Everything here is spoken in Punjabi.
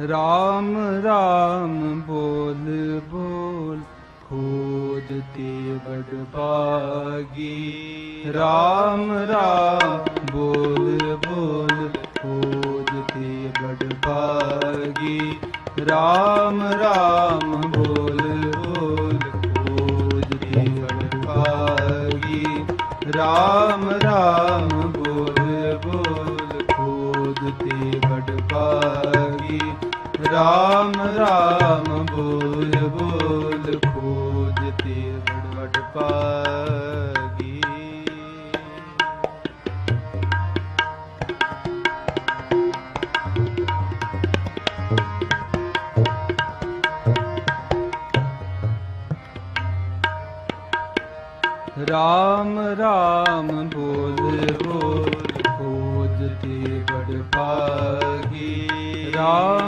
ਰਾਮ ਰਾਮ ਬੋਲ ਬੋਲ, ਖੋਜ ਖੋਜਤੇ ਬੜ ਭਾਗੀ। ਰਾਮ ਰਾਮ ਬੋਲ ਬੋਲ, ਖੋਜ ਖੋਜਤੇ ਬੜ ਭਾਗੀ। ਰਾਮ ਰਾਮ ਬੋਲ ਬੋਲ ਖੋਜਤੇ ਬੜ ਭਾਗੀ। ਰਾਮ ਰਾਮ ਬੋਲ ਬੋਲ, ਖੋਜ ਖੋਜਤੇ ਬੜ ਭਾਗੀ। ਰਾਮ ਰਾਮ ਬੋਲ ਬੋਲ, ਖੋਜ ਤੇ ਬੜ ਭਾਗੀ। ਰਾਮ ਰਾਮ ਬੋਲ ਬੋਲ ਖੋਜਤੇ ਬੜ ਭਾਗੀ। ਰਾਮ